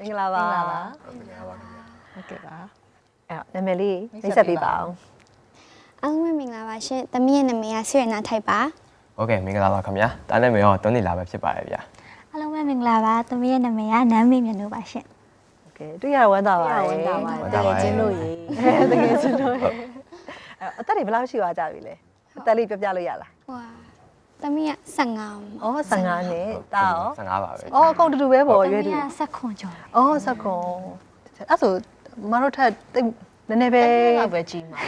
မင်္ဂလာပါမင်္ဂလာပါမင်္ဂလာပါခင်ဗျာဟုတ်ကဲ့ပါအဲ့နာမည်လေးနှိပ်ဆက်ပေးပါအောင်အားလုံးမင်္ဂလာပါရှင်သမီးရဲ့နာမည်ကဆွေနာထိုက်ပါဟုတ်ကဲ့မင်္ဂလာပါခင်ဗျာတာနာမည်ရောတွန်းနေလာပဲဖြစ်ပါတယ်ဗျာအားလုံးပဲမင်္ဂလာပါသမီးရဲ့နာမည်ကနမ်းမေမြတ်နိုးပါရှင်ဟုတ်ကဲ့တွေ့ရဝမ်းသာပါဝမ်းသာပါတကယ်ချင်းလို့ရေတကယ်ချင်းလို့ရေအသက်တွေဘယ်လောက်ရှိသွားကြပြီလဲအသက်လေးပြောပြလို့ရလားဟုတ် သမီးက15ဩ15နှစ်တာရော15ပါပဲဩအကုန်တူတူပဲပေါ့ရွေးသမီးတူကဆက်ခွန်ကျော်တယ်ဩစကွန်အဲ့ဆိုမတို့ထက်တိတ် နည်းနည်းပဲတော့ပဲကြီးမှာ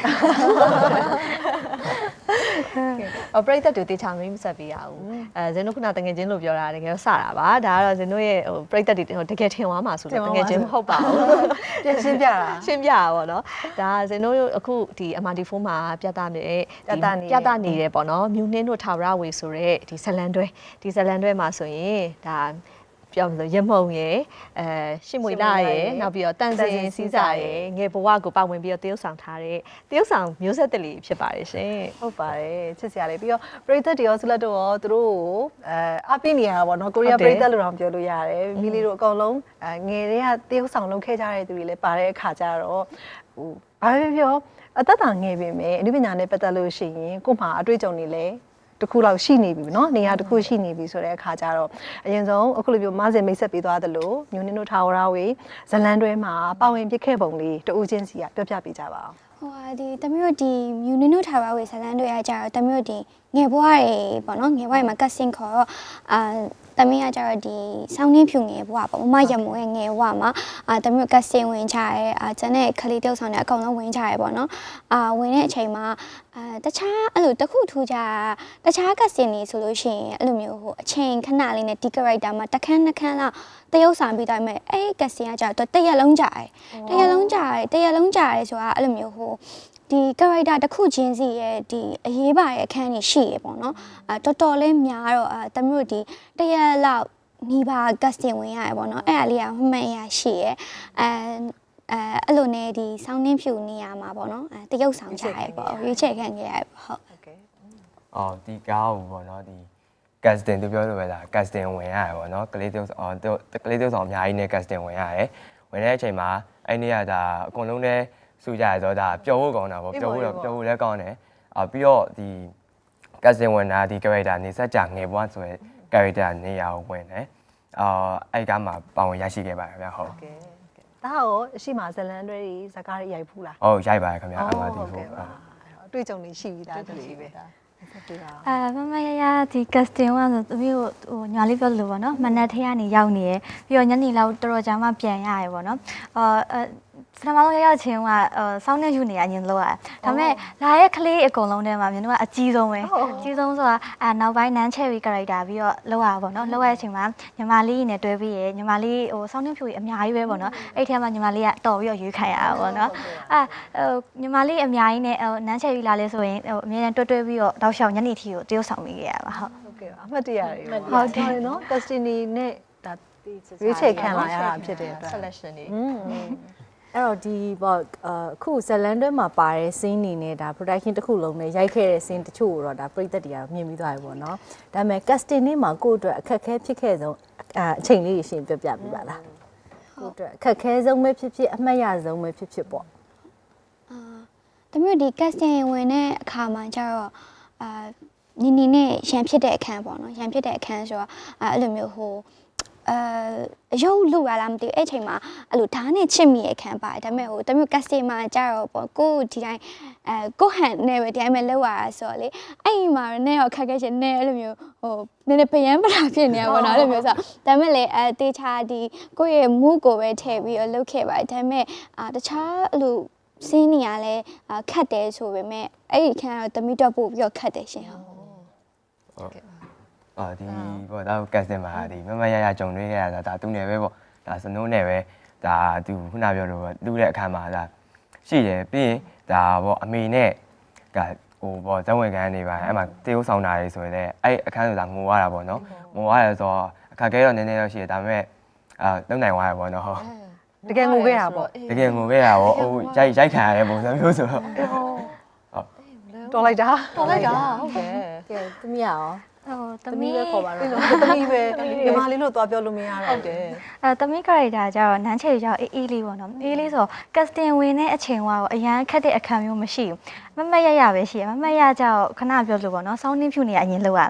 အပရိသတ်တွေတေချာမင်းမဆက်ပေးရဘူးအဲဇင်တို့ခုနတငယ်ချင်းလို့ပြောတာတကယ်စတာပါဒါကတော့ဇင်တို့ရဲ့ဟိုပရိသတ်တွေဟိုတကယ်ထင်သွားမှာဆိုတော့တကယ်ချင်းမဟုတ်ပါဘူးပြန်ရှင်းပြတာရှင်းပြတာပေါ့နော်ဒါဇင်တို့အခုဒီ MRT4 မှာပြသနေတဲ့ပြသနေတယ်ပြသနေတယ်ပေါ့နော်မြူနှင်းတို့ထာဝရဝေဆိုတဲ့ဒီဇလန်တွဲဒီဇလန်တွဲမှာဆိုရင်ဒါ ပြောမလို့ရမုံရယ်အဲရှစ်မွေလာရယ်နောက်ပြီးတော့တန်စင်စီးစာရယ်ငယ်ဘဝကိုပါဝင်ပြီးတော့တရုပ်ဆောင်ထားတဲ့တရုပ်ဆောင်မျိုးဆက်တလီဖြစ်ပါတယ်ရှင်ဟုတ်ပါတယ်ချစ်စရာလေးပြီးတော့ပရိသတ်တွေရောဆလတ်တို့ရောသူတို့ကိုအဲအပိနေရတာပေါ့နော်ကိုရီးယားဟုတ်ပတယ်ရိသတ်လို့တော့ပြောလို့ရတယ်မိလီတို့အကုန်လုံးအဲငယ်တွေကတရုပ်ဆောင်လုပ်ခဲ့ကြတဲ့သူတွေလည်းပါတဲ့အခါကျတော့ဟိုဘာပဲပြောအသက်တာငယ်ပြီမယ်အနုပညာနဲ့ပတ်သက်လို့ရှိရင်ကို့မှာအတွေ့အကြုံတွေလည်း တစ်ခုလောက်ရှိနေပြီเนาะနေရာတစ်ခုရှိနေပြီဆိုတဲ့အခါကျတော့အရင်ဆုံးအခုလိုမျိုးမဆင်မိတ်ဆက်ပေးသွားသလိုမျိုးနင်းတို့ထာဝရဝေဇလန်တွဲမှာပါဝင်ပြစ်ခဲ့ပုံလေးတူဦးချင်းစီကပြောပြပေးကြပါအောင် ။ဟိုဟာဒီသမီးတို့ဒီမြူနင်းတို့ထားပါဝေဇလန်တွေကကြတော့သမီးတို့ဒီ ငယ်ဘွားတွေပေါ့နော်ငယ်ဘွားတွေမှာကတ်စင်ခေါ်တော့အာသမီးကကြတော့ဒီဆောင်းနှင်းဖြူငယ်ဘွားပေါ့မမရမိုးရဲ့ငယ်ဘွားမှာအာသမီးတို့ကတ်စင်ဝင်ချရဲအာကျန်တဲ့ခလေးတုပ်ဆောင်တွေအကောင်လုံးဝင်ချရဲပေါ့နော်အာဝင်တဲ့အချိန်မှာအာတခြားအဲ့လိုတစ်ခုထူးခြားတခြားကတ်စင်နေဆိုလို့ရှိရင်အဲ့လိုမျိုးဟိုအချိန်ခဏလေးနဲ့ဒီ character မှာတစ်ခန်းနှစ်ခန်းလောက်တရုပ်ဆောင်ပြီးတိုင်းမဲ့အဲ့ကတ်စင်ကကြတော့တရက်လုံးကြာတယ်တရက်လုံးကြာတယ်တရက်လုံးကြာတယ်ဆိုတာအဲ့လိုမျိုးဟို ဒီ character တစ်ခုချင်းစီရဲ့ဒီအရေးပါရဲ့အခန်းကြီးရှိရပေါ့နော်အဲတော်တော်လေးများတော့အဲတမျိုးဒီတရက်လောက်နီးပါ casting ဝင်ရတယ်ပေါ့နော်အဲ့ဒါလေးကမှတ်မှတ်ရရှိရအဲအဲအဲ့လိုနဲ့ဒီဆောင်းနှင်းဖြူနေရမှာပေါ့နော်အဲတရုပ်ဆောင်ကြရပေါ့ရွေးချယ်ခံခဲ့ရပေါ့ဟုတ်ဟုတ်ကဲ့အော်ဒီကားကိုပေါ့နော်ဒီ casting သူပြောလို့ပဲလား casting ဝင်ရတယ်ပေါ့နော်ကလေးတုပ်အော်သူကလေးတုပ်ဆောင်အများကြီးနဲ့ casting ဝင်ရတယ်ဝင်တဲ့အချိန်မှာအဲ့နေ့ကဒါအကုန်လုံးလည်း စူကြရဆိုတော့ဒါပျော်ဖို့ကောင်းတာပေါ့ပျော်ဖို့တော့ပျော်ဖို့လည်းကောင်းတယ်အာပြီးတော့ဒီ casting ဝင်တာဒီ character နေစက်ကြငယ်ဘွားဆိုရယ် character နေရာကိုဝင်တယ်အာအဲ့ကမှပါဝင်ရရှိခဲ့ပါတယ်ဗျာဟုတ်ကဲဒါရောအရှိမဇလန်တွေဇကားတွေရိုက်ဖူးလားဟုတ်ရိုက်ပါတယ်ခင်ဗျာအမှန်တည်းဟုတ်ဟုတ်ကဲ့ပါအတွေ့အကြုံတွေရှိပြီးသားသူတွေပဲဆက်ပြပါအဲမမရရဒီ casting ကဆိုသမီးကိုဟိုညာလေးပြောလို့ပေါ့နော်မနက်ထဲကနေရောက်နေရယ်ပြီးတော့ညနေလောက်တော်တော်ကြာမှပြန်ရရယ်ပေါ့နော်အာအဲ ပထမဆုံးရောက်ချင်းကအဲစောင်းနေယူနေရအရင်လောက်ရဒါပေမဲ့လာရဲ့ကလေးအကုန်လုံးထဲမှာမြင်တော့အကြီးဆုံးပဲအကြီးဆုံးဆိုတာအဲနောက်ပိုင်းနန်းချယ်ရီ character ပြီးတော့လောက်ရပါပေါ့နော်လောက်ရတဲ့အချိန်မှာညီမလေးနဲ့တွဲပြီးရယ်ညီမလေးဟိုစောင်းနေဖြူကြီးအများကြီးပဲပေါ့နော်အဲ့ထဲမှာညီမလေးကတော်ပြီးတော့ရွေးခံရတာပေါ့နော်အဲဟိုညီမလေးအများကြီးနဲ့ဟိုနန်းချယ်ရီလာလဲဆိုရင်ဟိုအများနဲ့တွဲတွဲပြီးတော့တောက်လျှောက်ညနေထီကိုတရုပ်ဆောင်မိခဲ့ရပါဟုတ်ဟုတ်ကဲ့ပါအမှတ်တရတွေဟုတ်တယ်နော် destiny နဲ့ဒါရွေးချယ်ခံလာရတာဖြစ်တဲ့အတွက် selection တွေอืม အဲ့တော့ဒီပေါ့အခုဇလန်တွဲမှာပါတဲ့ scene နေနဲ့ဒါ production တစ်ခုလုံးနဲ့ရိုက်ခဲ့တဲ့ scene တချို့ကိုတော့ဒါပြည်သက်တွေကတော့မြင်ပြီးသွားပြီပေါ့နော်ဒါပေမဲ့ casting နေ့မှာကိုယ့်အတွက်အခက်အခဲဖြစ်ခဲ့ဆုံးအအချိန်လေးရှင်ပြပြပြပါလားကိုယ့်အတွက်အခက်အခဲဆုံးပဲဖြစ်ဖြစ်အမှတ်ရဆုံးပဲဖြစ်ဖြစ်ပေါ့တမျိုးဒီ casting ဝင်တဲ့အခါမှာကျတော့အာနီနီနဲ့ရန်ဖြစ်တဲ့အခန်းပေါ့နော်ရန်ဖြစ်တဲ့အခန်းဆိုတော့အဲအဲ့လိုမျိုးဟို အဲအယုတ်လူရလားမသိဘူးအဲ့ချိန်မှာအဲ့လိုဓာတ်နဲ့ချစ်မိရဲ့အခန်းပါတယ်ဒါပေမဲ့ဟိုတမျိုး casting မှာကျတော့ပေါ့ကိုယ်ဒီတိုင်းအဲကိုယ့်ဟန်နဲ့ပဲဒီတိုင်းပဲလောက်ရတာဆိုတော့လေအဲ့ဒီမှာနဲ့ရောခက်ခဲချင်နဲ့အဲ့လိုမျိုးဟိုနည်းနည်းပယံပလာဖြစ်နေရပါတော့အဲ့လိုမျိုးဆိုတော့ဒါပေမဲ့လေအဲတေချာဒီကိုယ့်ရဲ့ mood ကိုပဲထည့်ပြီးတော့လုပ်ခဲ့ပါတယ်ဒါပေမဲ့အာတခြားအဲ့လိုစင်းနေရလဲအာခတ်တယ်ဆိုပေမဲ့အဲ့ဒီခန်းကတော့တမိတော့ပို့ပြီးတော့ခတ်တယ်ရှင်ဟုတ် အာဒီပေါ့ဒါကတ်စတင်မှာဒီမမရရကြုံတွေ့ခဲ့ရတာဒါသူနဲ့ပဲပေါ့ဒါစနိုးနဲ့ပဲဒါသူခုနပြောလို့လူတဲ့အခါမှာဒါရှိတယ်ပြီးရင်ဒါပေါ့အမေနဲ့ကဟိုပေါ့ဇဝင်ကန်နေပါအဲ့မှာတေးဥဆောင်တာတွေဆိုရင်လည်းအဲ့အခန်းဆိုတာငိုရတာပေါ့နော်ငိုရရဆိုတော့အခက်ခဲတော့နည်းနည်းတော့ရှိတယ်ဒါပေမဲ့အာလုံနိုင်သွားရပေါ့နော်ဟုတ်တကယ်ငိုခဲ့တာပေါ့တကယ်ငိုခဲ့ရပေါ့ဟိုရိုက်ရိုက်ခံရတဲ့ပုံစံမျိုးဆိုတော့တော်လိုက်တာတော်လိုက်တာဟုတ်ကဲ့ကဲသမီးရအောင်အ ဟိုတတမီးမီးပဲခေါ်ပါတော့သမီးပဲညီမလေးလို့သွားပြောလို့မရတော့တယ်အဲတမီး character ကျတော့နန်းချေရောက်အေးအေးလေးပေါ့နော်အေးလေးဆို casting ဝင်တဲ့အချိန်ကတော့အရန်ခက်တဲ့အခန်းမျိုးမရှိဘူးမမတ်ရရပဲရှိရမမတ်ရကြတော့ခဏပြောလို့ပေါ့နော်စောင်းနှင်းဖြူနေရအရင်လောက်ရ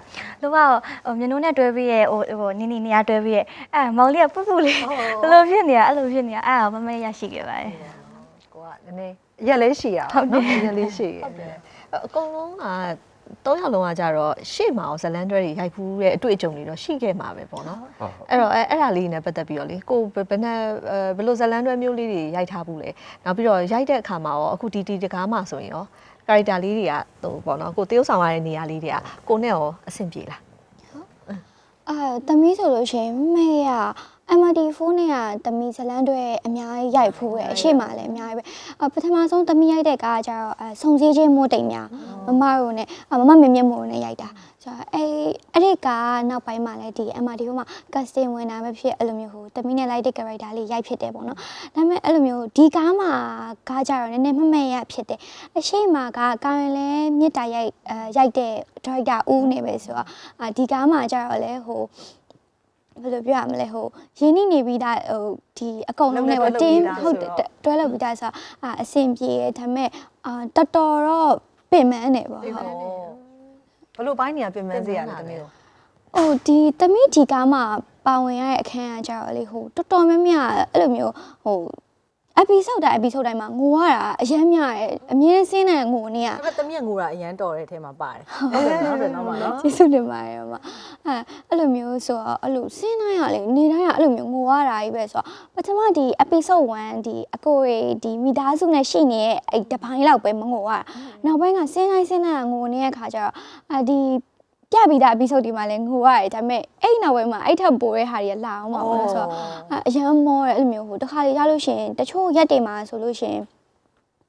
လောက်ကတော့ဟိုမြင်နိုးနဲ့တွဲပြီးရဲ့ဟိုဟိုနီနီနေရတွဲပြီးရဲ့အဲမောင်လေးကပူပူလေးဘယ်လိုဖြစ်နေရအဲ့လိုဖြစ်နေရအဲ့ဒါမမတ်ရရှိခဲ့ပါတယ်ကိုကနည်းနည်းရက်လေးရှိရအောင်နော်ရက်လေးရှိရအကုန်လုံးက တော့ရလုံးကကြတော့ရှေ့မှာအောင်ဇလန်တွဲတွေရိုက်ဖူးတဲ့အတွေ့အကြုံတွေတော့ရှိခဲ့မှာပဲပေါ့နော်ဟုတ်ဟုတ်အဲ့တော့အဲ့အဲ့ဒါလေးနဲ့ပတ်သက်ပြီးတော့လေကိုဘယ်ဘယ်နဲ့အဲဘယ်လိုဇလန်တွဲမျိုးလေးတွေရိုက်ထားဘူးလဲနောက်ပြီးတော့ရိုက်တဲ့အခါမှာရောအခုဒီဒီတကားမှာဆိုရင်ရော character လေးတွေကဟိုပေါ့နော်ကိုတရုပ်ဆောင်ရတဲ့နေရာလေးတွေကကိုနဲ့ရောအဆင်ပြေလားအာတမီးဆိုလို့ရှိရင်မေက MRT4 နဲ့ကတမီးဇလန်းတွေအများကြီးရိုက်ဖူးရဲ့အရှိမလည်းအများကြီးပဲအပထမဆုံးတမီးရိုက်တဲ့ကားကကျတော့အဲစုံစည်းချင်းမိုးတိမ်များမမတို့နဲ့အမမမြင့်မြင့်မိုးတို့နဲ့ရိုက်တာဆိုတော့အဲအဲ့ဒီကားနောက်ပိုင်းမှာလည်းဒီ MRT4 မှာ casting ဝင်တာပဲဖြစ်အဲ့လိုမျိုးဟိုတမီးနဲ့လိုက်တဲ့ character လေးရိုက်ဖြစ်တယ်ပေါ့နော်ဒါပေမဲ့အဲ့လိုမျိုးဒီကားမှာကားကြတော့နည်းနည်းမမရဖြစ်တယ်အရှိမကကာရင်လည်းမြစ်တာရိုက်အဲရိုက်တဲ့ director ဦးနေပဲဆိုတော့အာဒီကားမှာကြတော့လေဟို ဘယ်လိုပြောရမလဲဟိုရင်းနှီးနေပြီးသားဟိုဒီအကုန်လုံးနဲ့ပေါ့တင်းဟုတ်တယ်တွဲလောက်ပြီးသားဆိုတော့အာအဆင်ပြေတယ်ဒါပေမဲ့အာတော်တော်တော့ပင်မန်းနေပေါ့ဟုတ်ဘလို့ပိုင်းနေရပြင်ပန်းစေရလဲတမီးတို့ဟိုဒီတမိဒီကားမှာပါဝင်ရတဲ့အခန်းကကြတော့လေဟိုတော်တော်များများအဲ့လိုမျိုးဟို episode တိုင်း episode တိုင်းမှာငိုရတာအရင်များရဲ့အမြင်စင်းတဲ့ငိုနေရအဲ့တမီးကငိုတာအရန်တော်တဲ့အထဲမှာပါတယ်ဟုတ်တယ်နော်တယ်နော်မနော်ကျေးဇူးတင်ပါတယ်အမအဲအဲ့လိုမျိုးဆိုတော့အဲ့လိုစင်းတိုင်းရလေနေတိုင်းရအဲ့လိုမျိုးငိုရတာကြီးပဲဆိုတော့ပထမဒီ episode 1ဒီအကိုရေဒီမိသားစုနဲ့ရှိနေတဲ့အဲ့တပိုင်းလောက်ပဲမငိုရတာနောက်ပိုင်းကစင်းတိုင်းစင်းတိုင်းကငိုနေတဲ့ခါကျတော့အဒီ ပြပြီးသား episode ဒီမှာလည်းငိုရတယ်ဒါပေမဲ့အဲ့နောက်ပိုင်းမှာအဲ့ထက်ပိုတဲ့ဟာတွေကလာအောင်ပါဘောဆိုတော့အဲအရန်မောတယ်အဲ့လိုမျိုးဟိုတခါလေရလို့ရှိရင်တချို့ရက်တွေမှာဆိုလို့ရှိရင်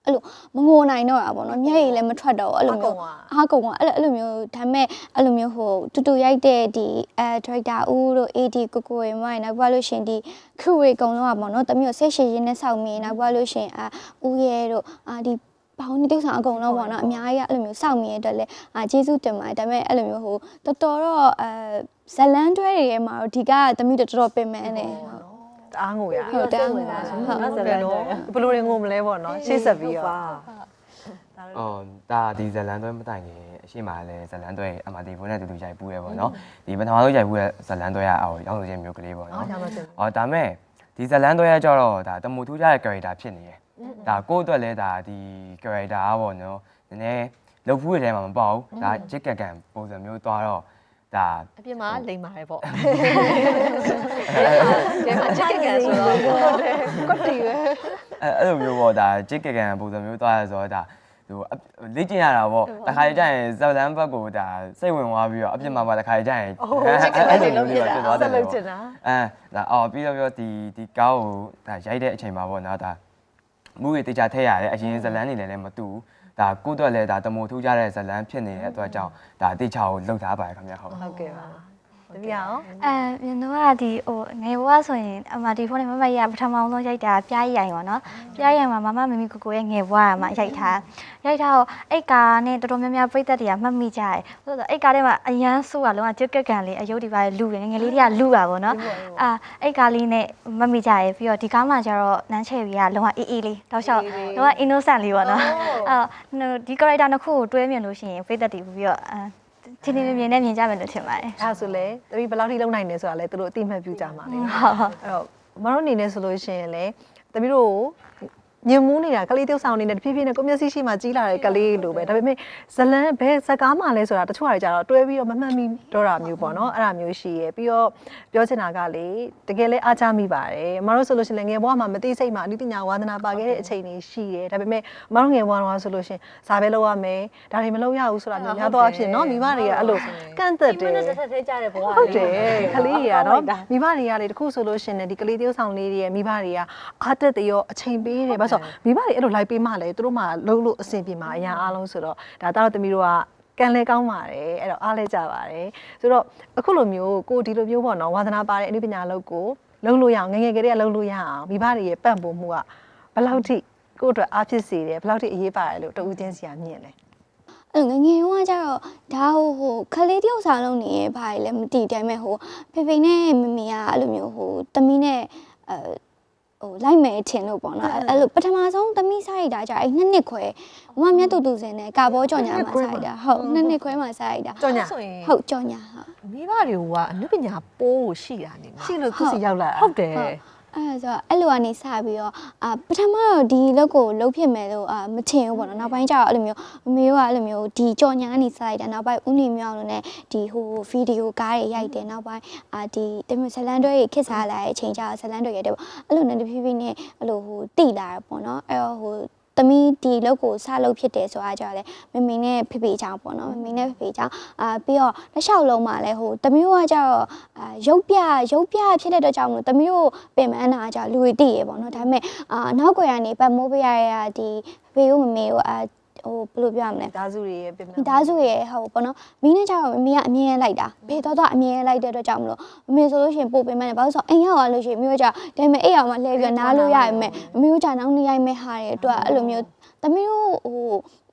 အဲ့လိုမငိုနိုင်တော့တာပေါ့နော်မျက်ရည်လည်းမထွက်တော့ဘူးအဲ့လိုမျိုးအားကုန်ကအဲ့လိုအဲ့လိုမျိုးဒါပေမဲ့အဲ့လိုမျိုးဟိုတူတူရိုက်တဲ့ဒီအဲ director ဦးတို့ AD ကိုကိုရေမိုင်းနောက်ပါလို့ရှင်ဒီ crew တွေအကုန်လုံးอ่ะပေါ့နော်တမျိုးဆက်ရှည်ရင်းနဲ့စောက်မင်းနောက်ပါလို့ရှင်အာဦးရဲတို့အာဒီ ဘောင်းနေတိဆောင်အကုန်လုံးပေါ့နော်အများကြီးကအဲ့လိုမျိုးစောက်မင်းရတဲ့လဲအာကျေးဇူးတင်ပါတယ်ဒါပေမဲ့အဲ့လိုမျိုးဟိုတော်တော်တော့အဲဇလန်တွဲတွေထဲမှာတော့ဒီကတမျိုးတော်တော်ပင်မန်းနေဟုတ်တအားငိုရဟုတ်တယ်ဟုတ်ဟုတ်တယ်နော်ဘလို့ရင်ငိုမလဲပေါ့နော်ရှေ့ဆက်ပြီးတော့အော်ဒါဒီဇလန်တွဲမတိုင်ခင်အရှိမလည်းဇလန်တွဲအမတီဘုန်းနဲ့တူတူရိုက်ပူးရပေါ့နော်ဒီပထမဆုံးရိုက်ပူးတဲ့ဇလန်တွဲကအော်ရောင်းလို့ချင်းမျိုးကလေးပေါ့နော်အော်ရောင်းလို့ချင်းအော်ဒါမဲ့ဒီဇလန်တွဲရကြတော့ဒါတမူထူးကြတဲ့ character ဖြစ်နေရယ် ဒါကိုယ့်အတွက်လည်းဒါဒီ character อ่ะပေါ့နော်နည်းနည်းလုံဖူးရဲ့ထဲမှာမပေါ့ဘူးဒါဂျစ်ကက်ကန်ပုံစံမျိုးသွားတော့ဒါအပြင်မှာလိမ်ပါတယ်ပေါ့ဒီမှာချစ်ကန်ဆိုတော့ကွတ်တီပဲအဲအဲ့လိုမျိုးပေါ့ဒါဂျစ်ကက်ကန်ပုံစံမျိုးသွားရဆိုတော့ဒါဟိုလေ့ကျင့်ရတာပေါ့တခါကျရင်ဇလန်ဘက်ကိုဒါစိတ်ဝင်သွားပြီးတော့အပြစ်မှာပါတခါကျရင်အိုးချစ်ကလေးလုံးပြတာသွားတဆက်ယ်လုပ်ပေါ့ချင်တာအဲဒါအော်ပြီးတော့ပြောဒီဒီကားကိုဒါရိုက်တဲ့အချိန်မှာပေါ့နော်ဒါ မူကြီးတေချာထည့်ရတယ်အရင်ဇလန်နေလည်းလည်းမတူဘူးဒါကိုယ့်အတွက်လည်းဒါတမိုထူးကြတဲ့ဇလန်ဖြစ်နေတဲ့အတွက်ကြောင့်ဒါတေချာကိုလှုပ်ထားပါတယ်ခင်ဗျာဟုတ်ဟုတ်ကဲ့ပါ တမီးအောင်အဲမြင်တော့ကဒီဟိုငယ်ဘဝဆိုရင်အမဒီဖုန်းနဲ့မမရပထမဆုံးရိုက်တာပြားရိုင်ပေါ့နော်ပြားရိုင်မှာမမမမီကိုကိုရဲ့ငယ်ဘဝကမှရိုက်ထားရိုက်ထားတော့အဲ့ကာနဲ့တော်တော်များများပြိသက်တွေကမှတ်မိကြတယ်ဆိုတော့အဲ့ကာထဲမှာအရန်ဆိုးတာလုံးဝဂျက်ကက်ကန်လေးအယုတ်ဒီပါလူတယ်ငယ်လေးတွေကလူတာပေါ့နော်အာအဲ့ကာလေးနဲ့မှတ်မိကြရပြီးတော့ဒီကားမှာကျတော့နန်းချယ်ရီကလုံးဝအေးအေးလေးတောက်လျှောက်လုံးဝ innocent လေးပေါ့နော်အဲ့ဒီ character နှစ်ခုကိုတွဲမြင်လို့ရှိရင်ပြိသက်တွေပြီးတော့အာ ချင်းချင်းမြင်မြင်နဲ့မြင်ကြမယ်လို့ထင်ပါတယ်အဲ့ဒါဆိုလေတမီးဘယ်လောက်ထိလုံနိုင်နေဆိုတာလဲသူတို့အတိမတ်ပြုကြမှာလေဟုတ်အဲ့တော့မတို့အနေနဲ့ဆိုလို့ရှိရင်လေတမီးတို့ ညင်မူးနေတာကလေးတုပ်ဆောင်နေနဲ့တဖြည်းဖြည်းနဲ့ကိုမျက်စိရှိမှကြီးလာတဲ့ကလေးလိုပဲဒါပေမဲ့ဇလန်ဘယ်ဇကားမှလဲဆိုတာတချို့ဟာတွေကြတော့တွဲပြီးတော့မမှတ်မိတော့တာမျိုးပေါ့နော်အဲ့ဒါမျိုးရှိရယ်ပြီးတော့ပြောချင်တာကလေတကယ်လဲအားချမိပါတယ်မတို့ဆိုလို့ရှိရင်လည်းငယ်ဘဝမှာမသိစိတ်မှာအနည်းပညာဝါသနာပါခဲ့တဲ့အချိန်တွေရှိရယ်ဒါပေမဲ့မတို့ငယ်ဘဝတော့ဆိုလို့ရှိရင်ဇာပဲလောက်ရမယ်ဒါတွေမလုပ်ရဘူးဆိုတာမျိုးများတော့အဖြစ်နော်မိမတွေကအဲ့လိုကန့်သက်တယ်တစ်ထက်သေးကြတဲ့ဘဝဟုတ်တယ်ခလေးတွေကနော်မိဘတွေကလေတခုဆိုလို့ရှရင်လေဒီကလေးတယောက်ဆောင်လေးတွေရဲ့မိဘတွေကအားတက်တယ်ရောအချိန်ပေးတယ်ဘာလို့ဆိုမိဘတွေအဲ့လိုလိုက်ပေးမှလေသူတို့မှလုံးလို့အဆင်ပြေမှာအရာအားလုံးဆိုတော့ဒါတော့သမီးတို့ကကန်လဲကောင်းပါတယ်အဲ့တော့အားလဲကြပါတယ်ဆိုတော့အခုလိုမျိုးကိုဒီလိုမျိုးပေါ့နော်ဝါသနာပါတဲ့အနည်းပညာလုပ်ကိုလုံးလို့ရအောင်ငယ်ငယ်ကလေးကလုံးလို့ရအောင်မိဘတွေရဲ့ပံ့ပိုးမှုကဘယ်လောက်ထိကိုယ့်အတွက်အားဖြစ်စေတယ်ဘယ်လောက်ထိအရေးပါတယ်လို့တူးချင်းစီကမြင်လဲအဲ့လိုငယ်ငယ်တုန်းကကျတော့ဒါဟိုဟိုခလေးတယောက်စားလုံးနေရဘာလဲမသိတယ်ဒါပေမဲ့ဟိုဖေဖေနဲ့မမေကအဲ့လိုမျိုးဟိုတမီးနဲ့အဲ ဟိုလိုက်မယ်ထင်လို့ပေါ့နော်အဲ့လိုပထမဆုံးတမီးစားရတာကြအဲ့နှစ်နှစ်ခွဲမမမြတ်တူတူစင်နဲ့ကာဘောကြော်ညာမှာစားရတာဟုတ်နှစ်နှစ်ခွဲမှာစားရတာကြော်ညာဆိုရင်ဟုတ်ကြော်ညာဟုတ်မိဘတွေကအနုပညာပိုးကိုရှိတာနေမှာရှိလို့သူစီရောက်လာဟုတ်တယ်ဟုတ် အဲ့ဒါဆိုတော့အဲ့လိုကနေစပြီးတော့အာပထမတော့ဒီလောက်ကိုလှုပ်ဖြစ်မယ်လို့အာမထင်ဘူးပေါ့နော်နောက်ပိုင်းကျတော့အဲ့လိုမျိုးမမေတို့ကအဲ့လိုမျိုးဒီကြော်ညာကနေစလိုက်တာနောက်ပိုင်းဦးနေမြောင်လို့ ਨੇ ဒီဟိုဗီဒီယိုကားတွေရိုက်တယ်နောက်ပိုင်းအာဒီတမျိုးဇလန်တွဲကြီးခစ်စားလာတဲ့အချိန်ကျတော့ဇလန်တွဲရိုက်တယ်ပေါ့အဲ့လိုနဲ့တဖြည်းဖြည်းနဲ့အဲ့လိုဟိုတိလာတာပေါ့နော်အဲ့တော့ဟို သမီးဒီလောက်ကိုစလုပ်ဖြစ်တယ်ဆိုတာကြတော့လေမမေနဲ့ဖေဖေချောင်းပေါ့နော်မမေနဲ့ဖေဖေချောင်းအာပြီးတော့လက်လျှောက်လုံးမှာလဲဟိုသမီးတို့ကကြတော့အာရုပ်ပြရုပ်ပြဖြစ်တဲ့အတွက်ကြောင့်မလို့သမီးတို့ပင်မန်းတာကြလူတွေတည်ရပေါ့နော်ဒါပေမဲ့အာနောက်ကွယ်ကနေပတ်မိုးပေးရရဒီဖေကိုမမေကိုအာ ဟိုဘယ်လိုပြောရမလဲသားစုတွေရဲ့ပြင်မိသားစုရဲ့ဟိုပေါ့နော်မင်းနဲ့ကြတော့မမေကအမြဲလိုက်တာဖေတော့တော့အမြဲလိုက်တဲ့အတွက်ကြောင့်မလို့မမေဆိုလို့ရှိရင်ပို့ပေးမယ်ဘာလို့ဆိုအိမ်ရောက်လာလို့ရှိရင်မျိုးကြဒါပေမဲ့အိမ်ရောက်မှလဲပြီးနားလို့ရရမယ်မမျိုးကြနောက်နေ့ရိုက်မဲ့ဟာတွေအတွက်အဲ့လိုမျိုးသမီးတို့ဟို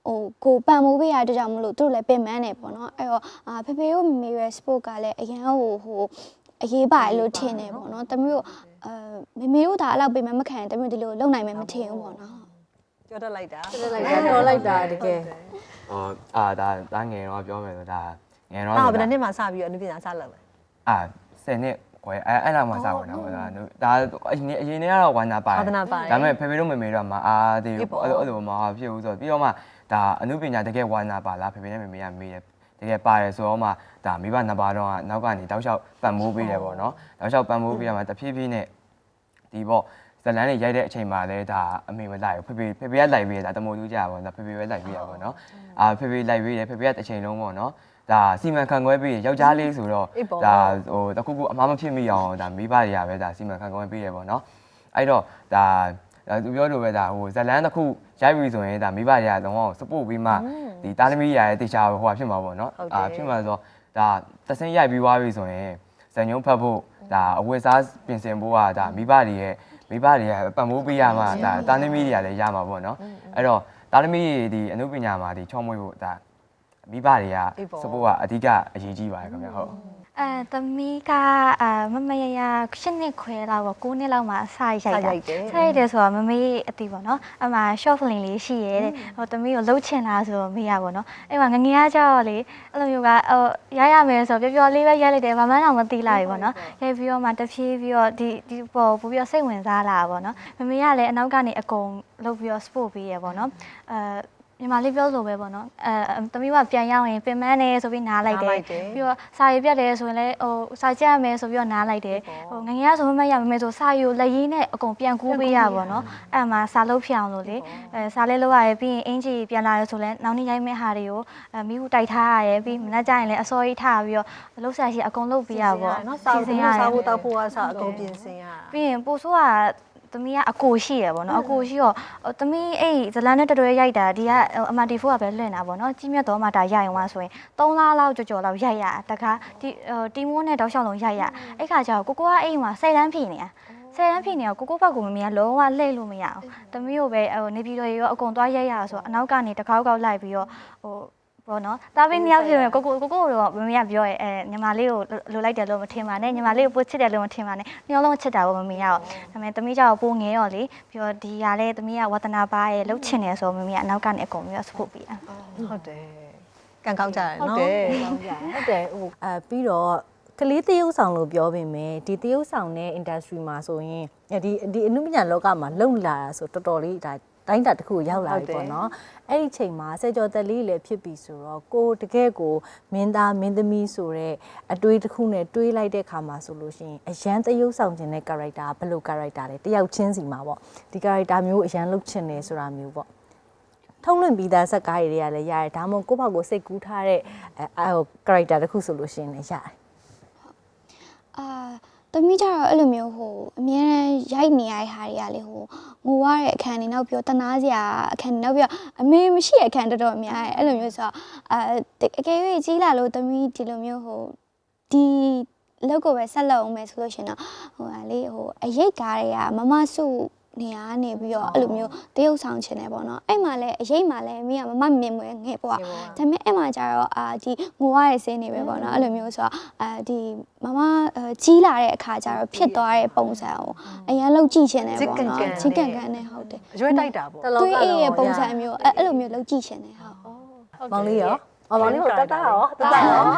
ဟိုကိုပံမိုးပေးရတဲ့ကြောင့်မလို့သူတို့လည်းပြင်မန်းနေပေါ့နော်အဲ့တော့အာဖေဖေတို့မမေရဲ့ sport ကလည်းအရန်ဟိုဟိုအရေးပါတယ်လို့ထင်တယ်ပေါ့နော်သမီးတို့အဲမမေတို့ဒါအဲ့လောက်ပြင်မမခံရင်သမီးတို့ဒီလိုလုံနိုင်မယ်မထင်ဘူးပေါ့နော် ပြောတတ်လိုက်တာတက်လိုက်တာတော်လိုက်တာတကယ်ဟောအာဒါဒါငယ်တော့ပြောမယ်ဆိုဒါငယ်တော့အာဆိုဘယ်ဒါနှစ်နှစ်မှစပြီးတော့အနုပညာစလုပ်လဲအာ10နှစ်ခွဲအဲအဲ့လောက်မှစဝင်တာပေါ့ဒါဒါအရင်အရင်ကတော့ဝမ်းသာပါတယ်ဝန္ဒနာပါတယ်ဒါပေမဲ့ဖေဖေတို့မေမေတို့ကမအားသေးအေးဘူးပေါ့အဲ့လိုအဲ့လိုမဟာဖြစ်ဘူးဆိုတော့ပြီးတော့မှဒါအမှုပညာတကယ်ဝမ်းသာပါလားဖေဖေနဲ့မေမေကမေးတယ်တကယ်ပါတယ်ဆိုတော့မှဒါမိဘနှစ်ပါးတော့ကနောက်ကနေတောက်လျှောက်ပံ့မိုးပေးတယ်ပေါ့နော်တောက်လျှောက်ပံ့မိုးပေးရမှာတဖြည်းဖြည်းနဲ့ဒီပေါ့ ဇလန်းတွေရိုက်တဲ့အချိန်မှာလဲဒါအမေမလိုက်ဘူးဖေဖေဖေဖေကလိုက်ပေးတယ်ဒါတမိုးသူကြပါပေါ့ဒါဖေဖေပဲလိုက်ပေးရပေါ့နော်အာဖေဖေလိုက်ပေးတယ်ဖေဖေကတစ်ချိန်လုံးပေါ့နော်ဒါစီမံခန့်ခွဲပေးတယ်ယောက်ျားလေးဆိုတော့အေးပေါ့ဒါဟိုတခုခုအမားမဖြစ်မိအောင်ဒါမိဘတွေကပဲဒါစီမံခန့်ခွဲပေးတယ်ပေါ့နော်အဲ့တော့ဒါဒါသူပြောလို့ပဲဒါဟိုဇလန်းတစ်ခုရိုက်ပြီဆိုရင်ဒါမိဘတွေကလုံးဝ support ပေးမှဒီတာသမီရရဲ့တေချာဟိုဟာဖြစ်မှာပေါ့နော်ဟုတ်တယ်ဖြစ်မှာဆိုတော့ဒါတဆင်းရိုက်ပြီးသွားပြီဆိုရင်ဇန်ညုံဖတ်ဖို့ဒါအဝတ်စားပြင်ဆင်ဖို့ကဒါမိဘတွေရဲ့ မိဘတွေကပံ့ပိုးပေးရမှဒါတာသမီတွေကလည်းရမှာပေါ့နော်အဲ့တော့တာသမီဒီအနုပညာမှာဒီချောမွေးဖို့ဒါမိဘတွေကအေးပေါ့ support ကအဓိကအရေးကြီးပါတယ်ခင်ဗျဟုတ် အဲသမီးကအာမမရရရှစ်နှစ်ခွဲလောက်ပေါ့9နှစ်လောက်မှစရိုက်တာစရိုက်တယ်စရိုက်တယ်ဆိုတော့မမေအတီးပေါ့နော်အမှ short film လေးရှိရဲတဲ့ဟိုသမီးကိုလှုပ်ချင်လားဆိုတော့မေးရပေါ့နော်အဲ့မှာငငယ်ကကြောက်လေအဲ့လိုမျိုးကဟိုရရမယ်ဆိုတော့ပျော်ပျော်လေးပဲရိုက်လိုက်တယ်ဘာမှတော့မသိလိုက်ဘူးပေါ့နော်ရိုက်ပြီးတော့မှတဖြည်းပြီးတော့ဒီဒီပေါ်ပို့ပြီးတော့စိတ်ဝင်စားလာပေါ့နော်မမေကလည်းအနောက်ကနေအကုန်လှုပ်ပြီးတော့ sport ပေးရပေါ့နော်အဲ ညီမလေးပြောလို့ပဲပေါ့နော်အဲသမီးကပြန်ရောက်ရင်ပင်မန်းနေဆိုပြီးနားလိုက်တယ်ပြီးတော့စာရေးပြတ်တယ်ဆိုရင်လည်းဟိုစာကြက်ရမယ်ဆိုပြီးတော့နားလိုက်တယ်ဟိုငငယ်ကဆိုမှမရမမယ်ဆိုစာယူလက်ရည်နဲ့အကုန်ပြန်ကူးပေးရပါတော့အဲ့မှာစာလုပ်ဖြစ်အောင်လို့လေအဲစာလေးလုပ်ရရပြီးရင်အင်ဂျီပြန်လာရဆိုလဲနောက်နေ့ရိုက်မဲ့ဟာတွေကိုအဲမိဘူးတိုက်ထားရရပြီးမနေ့ကျရင်လည်းအစောကြီးထားပြီးတော့လှုပ်ရှားရှိအကုန်လုပ်ပေးရပါနော်စာဖို့စာဖို့တောက်ဖို့ကစအကုန်ပြင်ဆင်ရတာပြီးရင်ပိုဆိုးက သမီးကအကိုရှိရပေါ့နော်အကိုရှိတော့သမီးအဲ့ဇလန်နဲ့တတွဲရိုက်တာဒီကအမတီဖိုးကပဲလွင့်တာပေါ့နော်ကြီးမြတ်တော်မှဒါရိုက်အောင်ဆိုရင်3လလောက်ကြော်ကြော်လောက်ရိုက်ရတခါဒီတီမိုးနဲ့တောက်လျှောက်လုံးရိုက်ရအဲ့ခါကျတော့ကိုကိုကအိမ်မှာစိတ်တန်းဖြည့်နေတာဆယ်တန်းဖြစ်နေတော့ကိုကိုဘက်ကကိုမမီကလုံးဝလှည့်လို့မရအောင်။တမီးကိုပဲဟိုနေပြည်တော်ရေရောအကုန်သွားရိုက်ရဆိုတော့အနောက်ကနေတကောက်ကောက်လိုက်ပြီးတော့ဟို ဘောနော်တာပင်းနှစ်ယောက်ဖြစ်ရင်ကိုကိုကိုကိုတော့မမီကပြောရဲအဲညီမလေးကိုလိုလိုက်တယ်လို့မထင်ပါနဲ့ညီမလေးကိုပို့ချစ်တယ်လို့မထင်ပါနဲ့နှစ်ယောက်လုံးချစ်တာပေါ့မမီကတော့ဒါပေမဲ့တမီကြောက်ပိုငဲတော့လေပြီးတော့ဒီကလည်းတမီကဝတနာပါရဲ့လှုပ်ချင်တယ်ဆိုမမီကအနောက်ကနေအကုန်ပြီးတော့စဖို့ပြီးတာဟုတ်တယ်ကန်ကောက်ကြတယ်ဟုတ်နော်တယ်ဟုတ်တယ်ဟိုအဲပြီးတော့ကလေးတရုပ်ဆောင်လို့ပြောပေမဲ့ဒီတရုပ်ဆောင်တဲ့ industry မှာဆိုရင်ဒီဒီအနုပညာလောကမှာလုံလာတာဆိုတော်တော်လေးဒါ တိုင်းတာတစ်ခုရောက်လာပြီပေါ့နော်အဲ့ဒီချိန်မှာစေကျော်သက်လေးလည်းဖြစ်ပြီဆိုတော့ကိုတကယ်ကိုမင်းသားမင်းသမီးဆိုတဲ့အတွေးတစ်ခုနဲ့တွေးလိုက်တဲ့ခါမှာဆိုလို့ရှိရင်အရန်တရုပ်ဆောင်ခြင်းတဲ့ character ကဘယ်လို character လဲတယောက်ချင်းစီမှာပေါ့ဒီ character မျိုးအရန်လုပ်ချင်တယ်ဆိုတာမျိုးပေါ့ထုံးလွှင့်ပြီးသားဇက်ကားတွေကလည်းရတယ်ဒါမှမဟုတ်ကိုယ့်ဘောက်ကိုစိတ်ကူးထားတဲ့အဲဟို character တစ်ခုဆိုလို့ရှိရင်လည်းရတယ်အာ တမီးကြတော့အဲ့လိုမျိုးဟိုအမြဲတမ်းရိုက်နေရတဲ့ဟာတွေကလေဟိုငိုရတဲ့အခန်းတွေနောက်ပြီးတော့တနာစရာအခန်းတွေနောက်ပြီးတော့အမေမရှိတဲ့အခန်းတော်တော်များတယ်အဲ့လိုမျိုးဆိုတော့အာအကယ်၍ကြီးလာလို့တမီးဒီလိုမျိုးဟိုဒီလောက်ကိုပဲဆက်လုပ်အောင်မယ်ဆိုလို့ရှင်တော့ဟိုဟာလေဟိုအရိတ်ကားတွေကမမစု နေရာကနေပြီးတော့အဲ့လိုမျိုးတရုပ်ဆောင်ချင်တယ်ပေါ့နော်အဲ့မှာလည်းအရေးမှာလည်းမိကမမမြင်မွေငယ်ပေါ့ဒါပေမဲ့အဲ့မှာကျတော့အာဒီငိုရတဲ့စင်းနေပဲပေါ့နော်အဲ့လိုမျိုးဆိုတော့အာဒီမမကြီးလာတဲ့အခါကျတော့ဖြစ်သွားတဲ့ပုံစံကိုအရင်လောက်ကြည့်ချင်တယ်ပေါ့နော်ချစ်ကန်ကန်နဲ့ဟုတ်တယ်အရွယ်တိုက်တာပေါ့တလောသွေးကအေးရဲ့ပုံစံလုံးမျိုးအဲ့အဲ့လိုမျိုးလောက်ကြည့်ချင်တယ်ဟုတ်မောင်လေးရောအော်မောင်လေးကိုတတ်တာရောတတ်တာရောဟု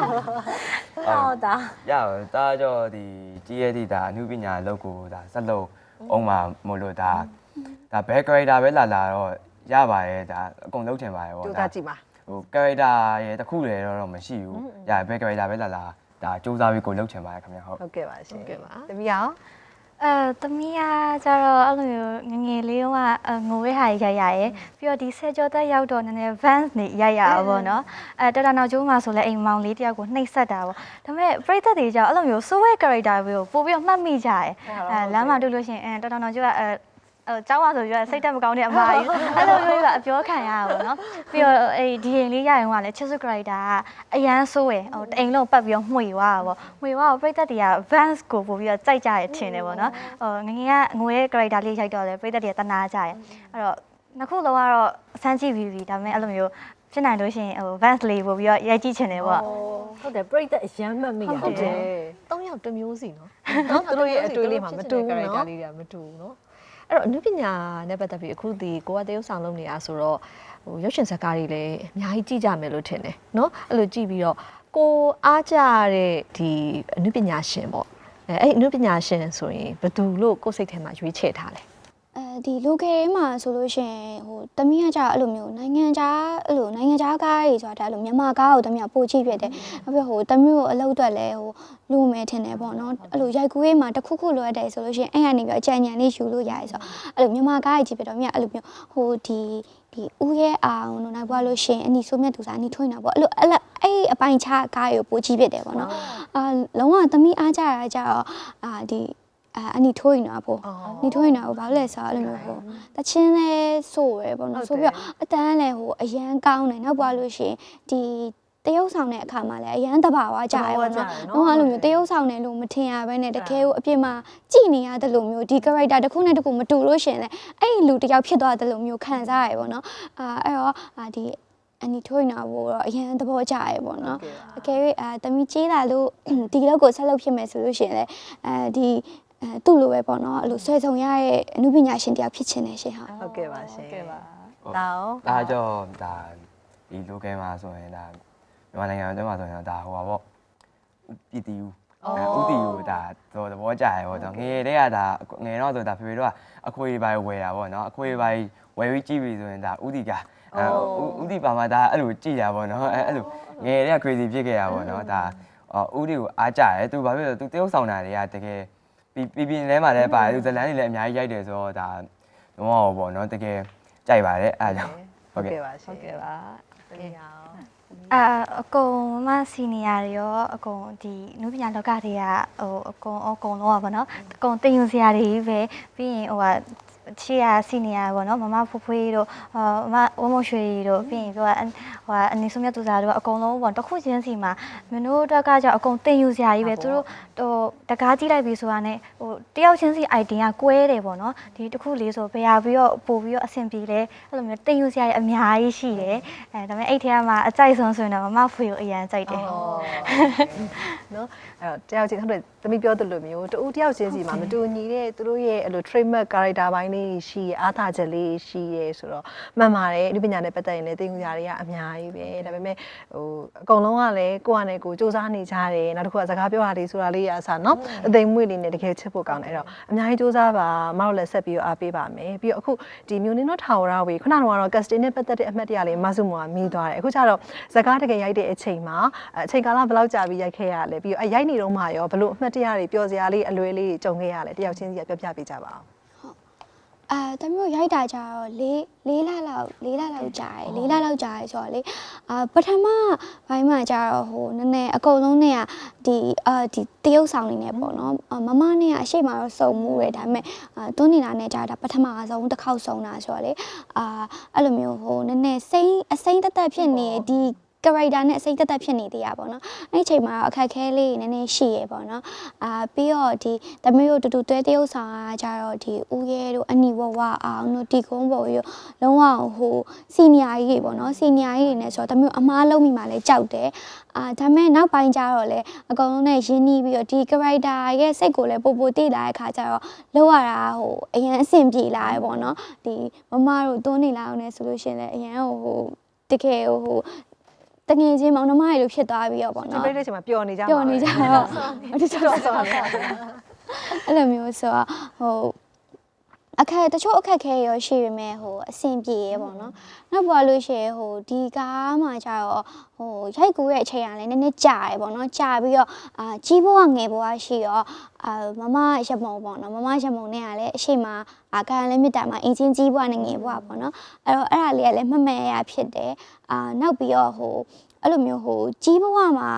တ်တာရပါဒါကြောဒီကြီးရဲ့ဒီဒါအမှုပညာလောက်ကိုဒါဆက်လို့ အောင်မှာမလို့ဒါဒါဘယ် character ပဲလာလာတော့ရပါတယ်ဒါအကုန်လုံးထင်ပါတယ်ဗောကြိုးဒါစားကြည့်ပါ ဟို character ရဲ့တစ်ခုတည်းတော့တော့မရှိဘူးရဘယ် character ပဲလာလာဒါစူးစမ်းပြီးကိုလုပ်ချင်ပါတယ်ခင်ဗျာဟုတ် ဟုတ်ကဲ့ပါရှင်ဟုတ်ကဲ့ပါ တမီးရော အဲသမီးကကျတော့အဲ့လိုမျိုးငယ်ငယ်လေးကငိုဝဲဟာရိုက်ရရဲပြီးတော့ဒီဆယ်ကျော်သက်ရောက်တော့နည်းနည်း vans နေရိုက်ရတာပေါ့နော်အဲတော်တော်နောက်ကျိုးမှာဆိုလဲအိမ်မောင်လေးတယောက်ကိုနှိပ်စက်တာပေါ့ဒါပေမဲ့ပရိသတ်တွေကြောင့်အဲ့လိုမျိုး soul character ကိုပို့ပြီးတော့မှတ်မိကြရဲအဲလမ်းမှာတွေ့လို့ရှိရင်အဲတော်တော်နောက်ကျိုးကအဲ အဲကျောင်းမှာဆိုပြီးတော့စိတ်တက်မကောင်းတဲ့အမကြီးအဲ့လိုမျိုးကအပြောခံရတာပေါ့နော်ပြီးတော့အဲ့ဒီရင်လေးရရင်ကလည်းချစ်စု character ကအရန်ဆိုးရယ်ဟိုတအိမ်လုံးပတ်ပြီးတော့မှွေသွားတာပေါ့မှွေသွားတော့ပရိသတ်တွေက Vans ကိုပို့ပြီးတော့ကြိုက်ကြရထင်တယ်ပေါ့နော်ဟိုငငယ်ကငွေရဲ့ character လေးရိုက်တော့လေပရိသတ်တွေကတနာကြရယ်အဲ့တော့နှစ်ခုလုံးကတော့အဆန်းကြည့်ပြီးပြီဒါပေမဲ့အဲ့လိုမျိုးဖြစ်နိုင်လို့ရှိရင်ဟို Vans လေးပို့ပြီးတော့ရိုက်ကြည့်ချင်တယ်ပေါ့ဟုတ်တယ်ပြိတ္တအရန်မှတ်မိရဟုတ်တယ်သုံးယောက်တစ်မျိုးစီနော်နော်သူတို့ရဲ့အတွေးလေးမှာမတူဘူးနော်နော်လေးတွေကမတူဘူးနော် အဲ့တော့အနုပညာနဲ့ပတ်သက်ပြီးအခုဒီကိုကတရုပ်ဆောင်လုပ်နေတာဆိုတော့ဟိုရုပ်ရှင်ဇာတ်ကားတွေလည်းအများကြီးကြည့်ကြမယ်လို့ထင်တယ်နော်အဲ့လိုကြည့်ပြီးတော့ကိုအားကြတဲ့ဒီအနုပညာရှင်ပေါ့အဲအဲ့အနုပညာရှင်ဆိုရင်ဘယ်သူလို့ကိုယ်စိတ်ထဲမှာရွေးချယ်ထားလဲ အဲဒီ local ထဲမှာဆိုလို့ရှိရင်ဟိုတမီးကကြာအဲ့လိုမျိုးနိုင်ငံခြားအဲ့လိုနိုင်ငံခြားကားတွေဆိုတာဒါအဲ့လိုမြန်မာကားကိုတမီးကပိုကြည့်ဖြစ်တယ်။နောက်ပြီးဟိုတမီးကိုအလုပ်အတွက်လဲဟိုလူမယ်ထင်တယ်ပေါ့နော်။အဲ့လိုရိုက်ကူးရေးမှာတစ်ခုခုလိုအပ်တယ်ဆိုလို့ရှိရင်အဲ့ကနေပြီးအကြံဉာဏ်လေးယူလို့ရတယ်ဆိုတော့အဲ့လိုမြန်မာကားကြီးကြည့်ဖြစ်တော့မြတ်အဲ့လိုမျိုးဟိုဒီဒီဦးရဲ့အောင်တို့နောက်ပွားလို့ရှိရင်အနီဆိုးမြတ်သူစားအနီထွင်းတာပေါ့အဲ့လိုအဲ့လိုအဲ့အပိုင်းခြားကားကိုပိုကြည့်ဖြစ်တယ်ပေါ့နော်။အာလုံးဝတမီးအားကြရကြတော့အာဒီ အာအနီထိုးရင်တော့ပေါ့နေထွင်းနေတာကိုဘာလို့လဲဆိုတော့အဲ့လိုမျိုးဟိုတချင်းလဲဆိုရယ်ပေါ့နော်ဆိုပြီးတော့အတန်းလဲဟိုအရန်ကောင်းတယ်နောက်ပွားလို့ရှိရင်ဒီတရုပ်ဆောင်တဲ့အခါမှာလည်းအရန်တဘာဝကြရယ်ပေါ့နော်တော့အဲ့လိုမျိုးတရုပ်ဆောင်တယ်လို့မထင်ရဘဲနဲ့တကယ်ကိုအပြင်မှာကြည်နေရတယ်လို့မျိုးဒီ character တစ်ခုနဲ့တစ်ခုမတူလို့ရှိရင်လည်းအဲ့ဒီလူတစ်ယောက်ဖြစ်သွားတယ်လို့မျိုးခံစားရယ်ပေါ့နော်အာအဲ့တော့အာဒီအနီထွင်းနေတာကိုတော့အရန်သဘောကျရယ်ပေါ့နော်အကယ်၍အာတမီကြီးလာလို့ဒီလောက်ကိုဆက်လုပ်ဖြစ်မယ်ဆိုလို့ရှိရင်လည်းအဲဒီ အဲသူ့လိုပဲပေါ့နော်အဲ့လိုဆွဲဆောင်ရတဲ့အမှုပညာရှင်တယောက်ဖြစ်ချင်တယ်ရှင်ဟာဟုတ်ကဲ့ပါရှင်ကဲပါဒါရောဒါကြောဒါဒီ local မှာဆိုရင်ဒါမြန်မာနိုင်ငံအတွင်းမှာဆိုရင်ဒါဟိုပါပေါ့ပြည်တီဦးအဲဦးတီဦးဒါတော့သဘောကျရပေါ့တော့ငယ်တည်းကဒါငယ်တော့ဆိုဒါဖေဖေတို့ကအခွေပိုင်ဝယ်တာပေါ့နော်အခွေပိုင်ဝယ်ပြီးကြည့်ပြီဆိုရင်ဒါဦးတီကအဲဦးတီပါမှာဒါအဲ့လိုကြည့်ရပါတော့အဲအဲ့လိုငယ်တည်းက crazy ဖြစ်ခဲ့ရပါတော့ဒါဦးတီကိုအားကြရဲသူဘာဖြစ်လို့သူတရုပ်ဆောင်တာတွေကတကယ် ပြီးပြီးလဲမှာလည်းပါတယ်သူဇလန်းတွေလည်းအများကြီးရိုက်တယ်ဆိုတော့ဒါတော့ပေါ့နော်တကယ်ကြိုက်ပါတယ်အားကြောင့်ဟုတ်ကဲ့ပါရှဟုင်တ်ကဲ့ပါတမီးရောအာအကုန်မစီနီယာတွေရောအကုန်ဒီနုပညာလောကတွေကဟိုအကုန်အကုန်လုံးอ่ะဗောနော်အကုန်တင်ယူစရာတွေကြီးပဲပြီးရင်ဟိုဟာ ချီယာစီနီယာဗောနော်မမဖွဖွေးတို့အာမဝမရွှေတို့ပြီးရင်ပြောဟိုဟာအနိဆုံးမြတ်သူစားတို့အကုန်လုံးဗောတစ်ခုချင်းစီမှာမင်းတို့တက်ကကြောင့်အကုန်တင်ယူစရာကြီးပဲသူတို့ဟိုတကားကြည့်လိုက်ပြီဆိုတာနဲ့ဟိုတယောက်ချင်းစီ idea ကွဲတယ်ဗောနော်ဒီတစ်ခုလေးဆိုဘယ်ဟာပြီးတော့ပို့ပြီးတော့အဆင်ပြေလဲအဲ့လိုမျိုးတင်ယူစရာကြီးအများကြီးရှိတယ်အဲဒါပေမဲ့အဲ့ထဲမှာအကြိုက်ဆုံးဆိုရင်တော့မမဖွေကိုအရန်ကြိုက်တယ်နော်အဲ့တော့တယောက်ချင်းဟုတ်တယ်သမီးပြောသလိုမျိုးတူတယောက်ချင်းစီမှာမတူညီတဲ့သူတို့ရဲ့အဲ့လို trademark character ဘိုင်းလေးရှိရအားသာချက်လေးရှိရဆိုတော့မှန်ပါတယ်ဒီပညာနဲ့ပတ်သက်ရင်လည်းသင်ယူရာတွေကအများကြီးပဲဒါပေမဲ့ဟိုအကုန်လုံးကလည်းကိုယ့်အနေကိုစူးစမ်းနေကြတယ်နောက်တစ်ခုကစကားပြောတာလေးဆိုတာလေးရအစားနော်အသိမွေ့လေးနဲ့တကယ်ချစ်ဖို့ကောင်းတယ်အဲ့တော့အများကြီးစူးစမ်းပါမတို့လည်းဆက်ပြီးတော့အားပေးပါမယ်ပြီးတော့အခုဒီမြူနင်းတို့ထာဝရဝေခုနကတော့ casting နဲ့ပတ်သက်တဲ့အမှတ်တရလေးမဆုမောကမိသွားတယ်အခုကျတော့စကားတကယ်ရိုက်တဲ့အချိန်မှာအချိန်ကာလဘယ်လောက်ကြာပြီးရိုက်ခဲ့ရလဲပြီးတော့အရိုက်နေတော့မှရောဘလို့အမှတ်တရတွေပျော်စရာလေးအလွယ်လေးတွေကြုံခဲ့ရလဲတယောက်ချင်းစီကပြောပြပေးကြပါအောင် အာတမျိုးရိုက်တာကြတော့လေးလေးလလောက်လေးလလောက်ကြာတယ်လေးလလောက်ကြာတယ်ဆိုတော့လေအာပထမဘိုင်းမှာကြတော့ဟိုနည်းနည်းအကုန်လုံးနဲ့ကဒီအာဒီတရုပ်ဆောင်နေနေပေါ့နော်အာမမနဲ့ကအရှိမတော့စုံမှုရဒါပေမဲ့အာတွန်းနေတာနဲ့ကြာတာပထမဆုံးတစ်ခေါက်စုံတာဆိုတော့လေအာအဲ့လိုမျိုးဟိုနည်းနည်းစိမ့်အစိမ့်တက်တက်ဖြစ်နေဒီ character နဲ့အစိမ့်တက်တက်ဖြစ်နေသေးတာပေါ့နော်အဲ့ဒီအချိန်မှာတော့အခက်အခဲလေးနည်းနည်းရှိရပေါ့နော်အာပြီးတော့ဒီသမီးတို့တူတူတွဲတရုပ်ဆောင်အားကြတော့ဒီဦးရဲတို့အနီဝဝအောင်တို့ဒီကုန်းပေါ်တို့လုံးဝဟိုစီနီယာကြီးတွေပေါ့နော်စီနီယာကြီးတွေနဲ့ဆိုတော့သမီးတို့အမားလုံးမိမှလည်းကြောက်တယ်အာဒါပေမဲ့နောက်ပိုင်းကျတော့လေအကုန်လုံးနဲ့ရင်းနှီးပြီးတော့ဒီ character ရဲ့စိတ်ကိုလည်းပိုပိုသိလာတဲ့ခါကျတော့လောက်ရတာဟိုအရင်အဆင်ပြေလာရပေါ့နော်ဒီမမတို့တွန်းနေလာအောင်လည်းဆိုလို့ရှိရင်လည်းအရင်ဟိုတကယ်ဟို တငယ်ချင်းမောင်နှမတွေလိုဖြစ်သွားပြီးတော့ပေါ့ဒီနော်ပြိတ္တချိန်မှာပျော်နေကြမှာပျော်နေကြတော့တချို့ဆိုအဲ့လိုမျိုးဆိုတော့ဟို အခက်တချို့အခက်ခဲရောရှိပေမဲ့ဟိုအဆင်ပြေရပေါ့နော်နောက်ပေါ်လို့ရှိရင်ဟိုဒီကားမှာကျတော့ဟိုရိုက်ကူရဲ့အချိန်ကလည်းနည်းနည်းကြာရပေါ့နော်ကြာပြီးတော့အာကြီးဘဝငယ်ဘဝရှိရောအာမမရမုံပေါ့နော်မမရမုံနဲ့ကလည်းအရှိမအာကံလည်းမြတ်တာမှာအင်ချင်းကြီးဘဝနဲ့ငယ်ဘဝပေါ့နော်အဲ့တော့အဲ့ဒါလေးကလည်းမမှန်ရဖြစ်တယ်အာနောက်ပြီးတော့ဟို အဲ့လိုမျိုးဟိုကြီးဘဝမှာ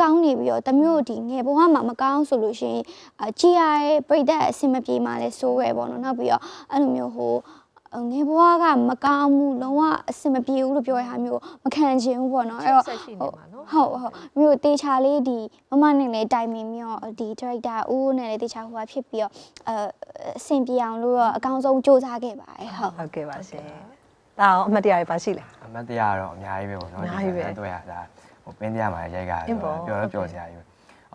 ကောင်းနေပြီးတော့တမျိုးဒီငယ်ဘဝမှာမကောင်းဆိုလို့ရှိရင်အကြီးရရဲ့ပြိတ္တအဆင်မပြေမှလည်းစိုးရဲပေါ့နော်နောက်ပြီးတော့အဲ့လိုမျိုးဟိုငယ်ဘဝကမကောင်းဘူးလုံးဝအဆင်မပြေဘူးလို့ပြောရတာမျိုးမခံချင်ဘူးပေါ့နော်အဲ့တော့ဆက်ရှိနေမှာနော်ဟုတ်ဟုတ်မျိုးတေချာလေးဒီမမနဲ့လည်းတိုင်ပင်ပြီးတော့ဒီ director ဦးနဲ့လည်းတေချာဟိုဟာဖြစ်ပြီးတော့အအဆင်ပြေအောင်လို့တော့အကောင်းဆုံးစူးစမ်းခဲ့ပါတယ်ဟုတ်ဟုတ်ကဲ့ပါရှင် ဒါအောင်အမတ်တရားတွေပါရှိလဲ အမတ်တရားကတော့အများကြီးပဲပေါ့နော်အများကြီးပဲတွေ့ရတာဟိုပင်းတရားမှာရိုက်ကြအင်းပေါ့ပြောတော့ပြောစရာကြီးပဲ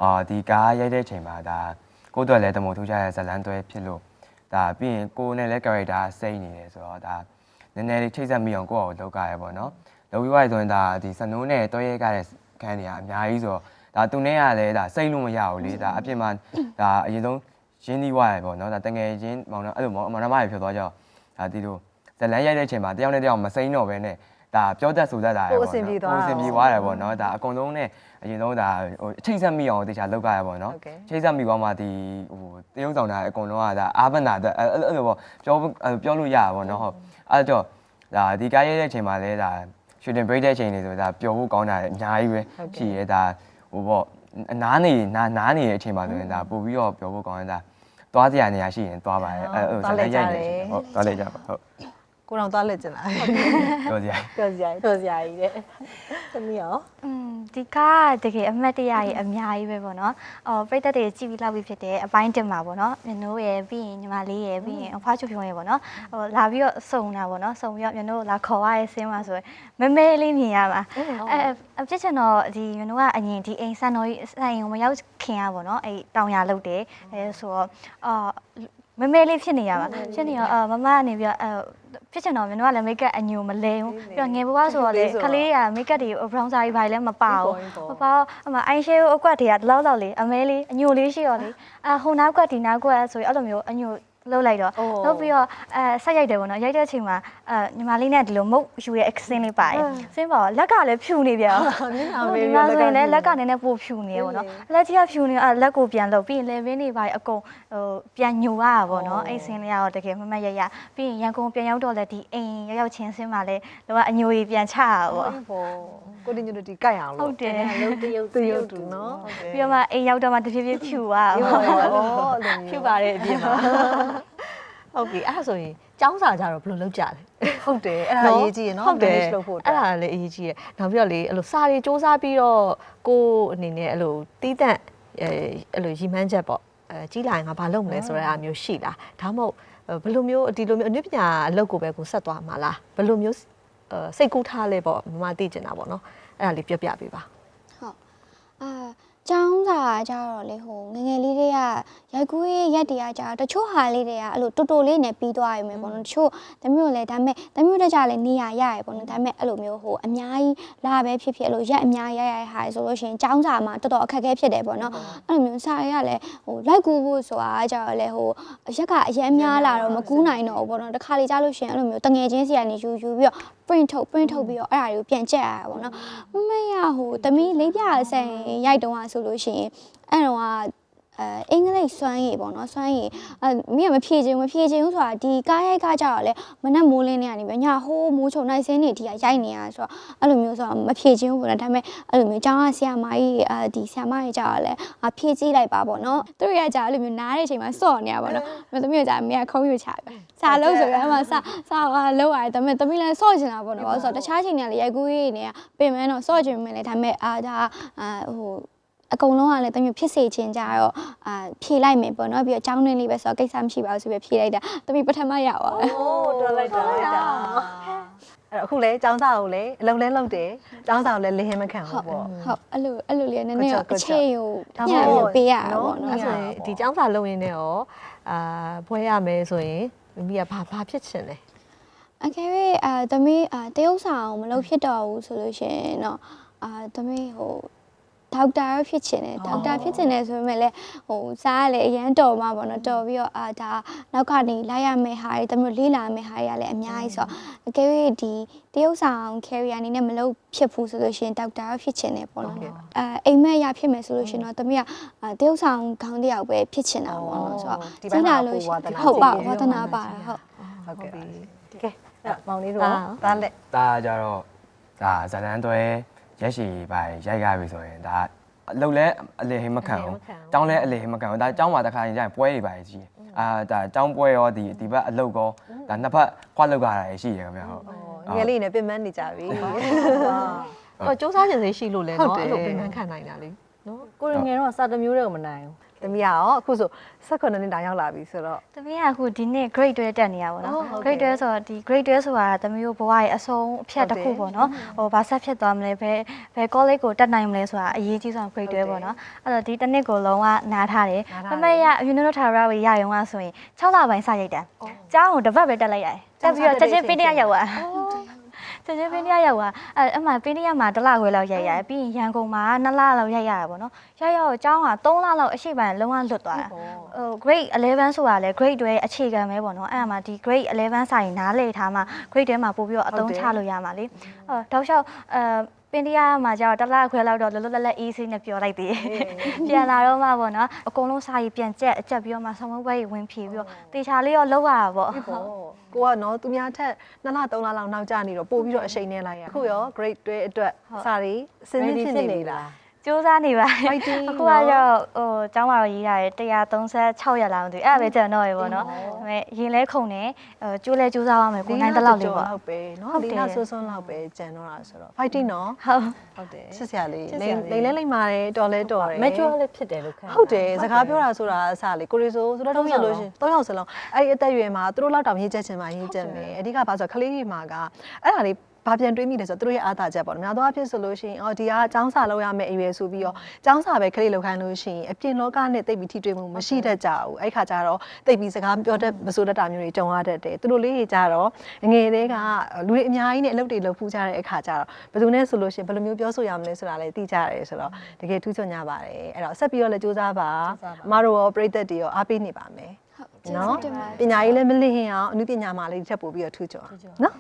အော်ဒီကားရိုက်တဲ့ချိန်မှာဒါကိုယ့်အတွက်လည်းတမို့ထူးခြားတဲ့ဇတ်လန်းတွဲဖြစ်လို့ဒါပြီးရင်ကိုယ်နဲ့လည်း character စိတ်နေတယ်ဆိုတော့ဒါနည်းနည်းလေးချိတ်ဆက်မိအောင်ကိုယ့်အကိုလောက်ကြရပေါ့နော်လောက်ပြီးသွားရင်ဆိုရင်ဒါဒီစနိုးနဲ့တွဲရိုက်ကြတဲ့ခန်းတွေကအများကြီးဆိုတော့ဒါသူနဲ့ကလည်းဒါစိတ်လို့မရဘူးလေဒါအပြင်မှာဒါအရင်ဆုံးရင်းနှီးသွားရပေါ့နော်ဒါတငယ်ချင်းမောင်နှမအဲ့လိုမောင်နှမတွေဖြစ်သွားကြတော့ဒါဒီလို ဇလန်းရိုက်တဲ့ချိန်မှာတယောက်နဲ့တယောက်မစိမ့်တော့ဘဲနဲ့ဒါပြောတတ်ဆိုတတ်တာရယ်ပေါ့နော်ကိုယ်အဆင်ပြေသွားတာကိုယ်အဆင်ပြေသွားတယ်ပေါ့နော်ဒါအကုန်လုံးနဲ့အရင်ဆုံးဒါဟိုအချိန်ဆက်မိအောင်တေချာလောက်ကြရပေါ့နော်ဟုတ်ကဲ့ချိန်ဆက်မိသွားမှဒီဟိုတရုံဆောင်တာအကုန်လုံးကဒါအာဘနာတဲ့အဲ့အဲ့လိုပေါ့ပြောအဲ့ပြောလို့ရတာပေါ့နော်ဟုတ်အဲ့တော့ဒါဒီကားရဲတဲ့ချိန်မှာလဲဒါ shooting break တဲ့ချိန်တွေဆိုဒါပျော်ဖို့ကောင်းတာအများကြီးပဲရှိရဲဒါဟိုပေါ့အနားနေနားနားနေတဲ့အချိန်မှာဆိုရင်ဒါပို့ပြီးတော့ပျော်ဖို့ကောင်းရင်ဒါသွားစရာနေရာရှိရင်သွားပါတယ်အဲ့ဟိုဇလန်းရိုက်နေဟုတ်သွားလိုက်ကြပါဟုတ် ကိုတော်သွားလက်ကျင်လာပြောစရာပြောစရာကြီးပြောစရာကြီးတဲ့သမီးရောอืมဒီကားကတကယ်အမှတ်တရရဲ့အများကြီးပဲပေါ့နော်။အော်ပြိတ္တတွေကြည့်ပြီးလောက်ပြီးဖြစ်တယ်အပိုင်းတင်မှာပေါ့နော်။မြနိုးရဲ့ပြီးရင်ညီမလေးရဲ့ပြီးရင်အဖွားချူဖြုံရဲ့ပေါ့နော်။ဟိုလာပြီးတော့စုံတာပေါ့နော်။စုံပြီးတော့မြနိုးကိုလာခေါ်ရရဲ့ဆင်းမှာဆိုရင်မမဲလေးမြင်ရပါ။အဲအဖြစ်ချင်တော့ဒီမြနိုးကအရင်ဒီအိမ်ဆန်တော်ကြီးဆိုင်ကိုမရောက်ခင်ရပေါ့နော်။အဲ့တောင်ရလုတ်တယ်။အဲဆိုတော့အာမမဲလေးဖြစ်နေရပါဖြစ်နေတော့အာမမကနေပြီးတော့အဲ ဖြစ်ချင်တော့မြနိုးကလည်းမိတ်ကပ်အညိုမလဲဘူးပြီးတော့ငယ်ဘဝဆိုတော့လေခလေးကမိတ်ကပ်တွေ brown စာကြီးဘာလည်းမပါဘူးပပအမအိုင်ရှဲအကွက်တွေကဒီလောက်လောက်လေးအမဲလေးအညိုလေးရှိရောလေအဟိုနောက်ကွက်ဒီနောက်ကွက်ဆိုရင်အဲ့လိုမျိုးအညို လှုပ်လိုက်တော့လှုပ်ပြီးတော့အဲဆက်ရိုက်တယ်ပေါ့နော်ရိုက်တဲ့အချိန်မှာအဲညီမလေးနဲ့ဒီလိုမုတ်ယူရဲ့ accent လေးပါတယ်စင်းပါတော့လက်ကလည်းဖြူနေပြန်မျက်နှာဟုတ်မေးဒီပြီးမှာတော့ဆိုရင်လည်းလလက်ကက်ကနည်းနည်းပိုဖြူနေရပေါ့နော်အလက်ကြီးကဖြူနေအဲလက်ကိုပြန်လှုပ်ပြီးရင်လေဗင်းတွေပါအကုန်ဟိုပြန်ညိုရတာပေါ့နော်အဲ့စင်းလေးကတော့တကယ်မမတ်ရရပြီးရင်ရန်ကုန်ပြန်ရောက်တော့လည်းဒီအိမ်ရောက်ရောက်ချင်းစင်းမှာလည်းတော့အညိုကြီးပြန်ချတာပေါ့ပေါ့ကိုတင်ညတို့ဒီကြိုက်အောင်ဟုလို့တ်တယ်လုံးတရုပ်တရုတ်တူနော်ဟုတ်တယ်ပြီးတော့မှအိမ်ရောက်တော့မှတဖြည်းဖြည်းဖြူသွားဒီတာမှာပေါ့ရောအဲ့လိုဖြူမျိုးပါတယ်အပြင်မှာဟုတ်ပြီအဲ့ဒါဆိုရင်ကျောင်းစာကြတော့ဘယ်လိုလုပ်ကြလဲဟုတ်တယ်အဲ့ဒါရေးကြည့်ရနော် ဟုတ်တယ် manage လုပ်ဖို့အဲ့ဒါလည်းအရေးကြီးရယ်နောက်ပြီးတော့လေအဲ့လိုစာတွေစူးစမ်းပြီးတော့ကိုယ်အနေနဲ့အဲ့လိုတီးတန့်အဲအဲ့လိုရီမန်းချက်ပေါ့အဲကြီးလာရင်ငါဘာလုပ်မလဲဆိုတဲ့အားမျိုးရှိလားဒါမှမဟုတ်ဘယ်လိုမျိုးဒီလိုမျိုးအနုပညာအလုပ်ကိုပဲကိုဆက်သွားမှာလားဘယ်လိုမျိုးအဲစိတ်ကူးထားလဲပေါ့မမသိကျင်တာပေါ့နော်အဲ့ဒါလေးပြောပြပေးပါ ဟုတ်အာကျောင်း စာကြတော့လေဟိုငယ်ငယ်လေးတွေကရိုက်ကူးရဲ့ရက်တွေကကြတော့တချို့ဟာလေးတွေကအဲ့လိုတူတူလေးနဲ့ပြီးသွားရမယ်ပေါ့နော်တချို့တမျိုးလည်းဒါပေမဲ့တမျိုးတကြလည်းနေရရရပေါ့နော်ဒါပေမဲ့အဲ့လိုမျိုးဟိုအများကြီးလာပဲဖြစ်ဖြစ်အဲ့လိုရက်အများကြီးရရဟာဆိုလို့ရှိရင်ကျောင်းစာမှာတော်တော်အခက်အခဲဖြစ်တယ်ပေါ့နော်အဲ့လိုမျိုးစာရရလည်းဟိုလိုက်ကူးဖို့ဆိုတာကြတော့လေဟိုရက်ကအရင်များလာတော့မကူးနိုင်တော့ဘူးပေါ့နော်တခါလေကြားလို့ရှိရင်အဲ့လိုမျိုးတငယ်ချင်းစီကနေယူယူပြီးတော့ print ထုတ် print ထုတ်ပြီးတော့အဲ့ဒါတွေကိုပြန်ကြက်ရတာပေါ့နော်မမရဟိုတမီးလေးပြဆန်ရိုက်တုံးอ่ะဆိုလို့ရှိရင်အဲ့တော့က အဲအင်္ဂလိပ်စွမ်းရည်ပေါ့နော်စွမ်းရည်အဲမိကမဖြေခြင်းမဖြေခြင်းဘူးဆိုတာဒီကားရိုက်ကကြတော့လေမနက်မိုးလင်းနေရနေပြီညဟိုးမိုးချုံနိုင်စင်းနေဒီကရိုက်နေရဆိုတော့အဲ့လိုမျိုးဆိုတော့မဖြေခြင်းဘူးပေါ့နော်ဒါပေမဲ့အဲ့လိုမျိုးကျောင်းကဆရာမကြီးအဲဒီဆရာမကြီးကြတော့လေအဖြေကြည့်လိုက်ပါပေါ့နော်သူတို့ရကြအဲ့လိုမျိုးနားတဲ့အချိန်မှာစော့နေရပါတော့မသမီးကကြာမိကခုံးယူချပြစာလုံးဆိုရအမှစာစာကလောက်ရတယ်ဒါပေမဲ့သမီးလည်းစော့ချင်တာပေါ့နော်ဆိုတော့တခြားချိန်တွေကလေရိုက်ကူးရေးနေပင်မတော့စော့ချင်မယ်လေဒါပေမဲ့အာဒါအာဟို အကုန်လုံးကလည်းတမျိုးဖြစ်စေချင်ကြတော့အာဖြေလိုက်မယ်ပေါ့နော်ပြီးတော့ចောင်းတွင်းလေးပဲဆိုတော့ကိစ္စမရှိပါဘူးဆိုပြီးဖြေလိုက်တာတမီပထမရပါဘူး အိုးတော်လိုက်တာလိုက်တာ အဲ့တော့အခုလေចောင်းသားကိုလေအလုံးလဲလုံးတယ်ចောင်းသားကိုလည်းလင်းမခံဘူးပေါ့ ဟုတ်အဲ့လိုအဲ့လိုလေးနည်းနည်း good job, အချိန်ကို ဒါ ညံ့ ပေါ့ ပြီးပေးရတာ နော် ပေါ့နော် အဲ့ဆိုရင်ဒီចောင်းစာလုပ်ရင်းနဲ့ရောအာဘွဲရမယ်ဆိုရင်မိမိကဘာဘာဖြစ်ချင်လဲ အကယ်၍အာတမီအာတရုပ်ဆောင်မလုပ်ဖြစ်တော့ဘူးဆိုလို့ရှိရင်တော့အာတမီဟို ဒေါက်တာဖြစ်ချင်တယ်ဒေါက်တာဖြစ်ချင်တယ်ဆိုပေမဲ့လည်းဟိုစားရလေအရန်တော်မှာပေါ့နော်တော်ပြီးတော့အာဒါနောက်ကနေလိုက်ရမယ့်ဟာတွေတမျိုးလေးလာမယ့်ဟာတွေကလည်းအများကြီးဆိုတော့အကယ်၍ဒီတရုပ်ဆောင် carry အနေနဲ့မလုပ်ဖြစ်ဘူးဆိုလို့ရှိရင်ဒေါက်တာဖြစ်ချင်တယ်ပေါ့နော်အဲအိမ်မက်ရဖြစ်မယ်ဆိုလို့ရှိရင်တော့တမီးကအာတရုပ်ဆောင်ခေါင်းတစ်ယောက်ပဲဖြစ်ချင်တာပေါ့နော်ဆိုတော့ဒီဘက်မှာလို့ရှိရင်ကိုဝါသနာဟုတ်ပါဝါသနာပါတာဟုတ်ဟုတ်ကဲ့ကဲအဲ့မောင်လေးတို့အာဒါလက်ဒါကြတော့ဒါဇလန်းတွဲ ရက်ရှည်ပါရိုက်ရပြီဆိုရင်ဒါအလုပ်လဲအလေဟိမခံဘူးကျောင်းလဲအလေဟိမခံဘူးဒါကျောင်းမှာတစ်ခါရင်ကျရင်ပွဲတွေပါကြီးတယ်အာဒါကျောင်းပွဲရောဒီဒီဘက်အလုပ်ကောဒါနှစ်ဖက်ခွာလောက်ကြတာရှိရခင်ဗျဟုတ်ငယ်လေးနဲ့ပြင်ပန်းနေကြပြီဟောစူးစမ်းခြင်းစိတ်ရှိလို့လဲဟုတ်နော်တယ်အဲ့လိုပြင်ပန်းခံနိုင်တာလေနော်ကိုရင်ငယ်တော့စာတစ်မျိုးတည်းကိုမနိုင်ဘူး သမီးကရောအခုဆို18နှစ်တောင်ရောက်လာပြီဆိုတော့တမီးကအခုဒီနေ့ grade 12တက်နေရပါအော်တော့ဟုတ်ကဲ့ grade 12ဆိုတော့ဒီ grade 12ဆိုတာတမီးတို့ဘဝရဲ့အဆုံးအဖြတ်တစ်ခုပေါ့နော်ဟိုဘာဆက်ဖြစ်သွားမလဲဘယ်ဘယ် college ကိုတက်နိုင်မလဲဆိုတာအရေးကြီးဆုံး grade 12ပေါ့နော်အဲ့တော့ဒီတစ်နှစ်ကိုလုံးဝနားထားတယ်နားထားတယ်ပမရ United Tower ဝေရရုံကဆိုရင်6လပိုင်းစရိုက်တယ်ကျောင်းကိုတစ်ပတ်ပဲတက်လိုက်ရတယ်တက်ပြီးတော့ချက်ချင်းပေးတရရောက်သွား ချက်ချင်းပေးတရရောက်သွားအဲ့အမှပေးတရမှာတစ်လခွဲလောက်ရိုက်ရတယ်ပြီးရင်ရန်ကုန်မှာ2လလောက်ရိုက်ရတယ်ပေါ့နော်ရိုက်ရတော့ကျောင်းက3လလောက်အရှိပိုင်းလုံးဝလွတ်သွားတာဟို grade 11ဆိုတာလဲ grade တွေအခြေခံပဲပေါ့နော်အဲ့ဒါမှဒီ grade 11စာရင်နားလေထားမှ grade ထဲမှာပို့ပြီးတော့အသုံးချလို့ရမှာလေအဲတောက်လျှောက်အဲ ပင်တရားမှာကျတော့တစ်လခွဲလောက်တော့လောလောလတ်လတ် easy နဲ့ပြောလိုက်သေးတယ်ပြန်လာတော့မှပေါ့နော်အကုန်လုံးစာရေးပြန်ကြက်အကြက်ပြီးတော့မှဆောင်းမွေးပွဲကြီးဝင်ဖြေပြီးတော့တေချာလေးရောလောက်ရတာပေါ့ပေါ့ကိုကနော်သူများထက်2လ3လလောက်နောက်ကျနေတော့ပို့ပြီးတော့အချိန်နဲ့လိုက်ရအခုရော grade 2အတွက်စာရီစဉ်းစားဖြစ်နေပြီလား စူးစမ်းနေပါ Fighting အခုကကျတော့ဟိုကျောင်းမှာတော့ရေးရတယ်136ရက်လောက်မသိဘူးအဲ့ဒါပဲကျန်တော့ရေပေါ့နော်ဒါပေမဲ့ရင်လဲခုန်နေဟိုကျိုးလဲကျိုးစားရမယ်ကိုနိုင်တဲ့လောက်လေးပေါ့ ဟုတ်ပဲเนาะ ဟုတ် ဒီ တယ် နာဆွဆွန်းလောက်ပဲကြံတော့တာဆိုတော့ fighting เนาะ ဟုတ် ဟုတ်တယ်ချစ်စရာလေး ချစ်စ လိ ရာ မ့် လေး လိမ့်လဲလိမ့်ပါတယ်တော်လဲတော်တယ် မက်ကျော်လည်းဖြစ်တယ်လို့ခံ ဟုတ်တယ်စကားပြောတာဆိုတာအစားလေကိုရီဆိုဆိုတော့တော့ဆိုလို့ရှိရင်၃ယောက်စလုံးအဲ့ဒီအသက်အရွယ်မှာသူတို့လောက်တောင်ရေးချက်ချင်မှရေးချက်မယ်အဓိကဘာဆိုကလေးတွေမှာကအဲ့ဒါလေး ဘာပြန်တွေးမိလဲဆိုတော့သူတို့ရဲ့အားသာချက်ပေါ့နော်။များသောအားဖြင့်ဆိုလို့ရှိရင်အော်ဒီကចောင်းစာလောက်ရမယ့်အရွယ်ဆိုပြီးတော့ចောင်းစာပဲခလေးလောက်ခိုင်းလို့ရှိရင်အပြင်လောကနဲ့တိတ်ပြီးထိတွေ့မှုမရှိတတ်ကြဘူး။အဲ့ခါကျတော့တိတ်ပြီးစကားပြောတတ်မဆိုတတ်တာမျိုးတွေကြုံရတတ်တယ်။သူတို့လေးတွေကြတော့ငငယ်လေးကလူတွေအများကြီးနဲ့အလုပ်တွေလုပ်ဖူးကြတဲ့အခါကျတော့ဘယ်သူနဲ့ဆိုလို့ရှိရင်ဘယ်လိုမျိုးပြောဆိုရမလဲဆိုတာလည်းသိကြရတယ်ဆိုတော့တကယ်ထူးချွန်ကြပါတယ်။အဲ့တော့ဆက်ပြီးတော့လည်းစူးစမ်းပါ။အမတို့ရောပြည်သက်တွေရောအားပေးနေပါမယ်။နော်ပညာရေးလည်းမလစ်ရင်အောင်အနုပညာမှာလေးတစ်ချက်ပို့ပြီးတော့ထူးချွန်အောင်နော်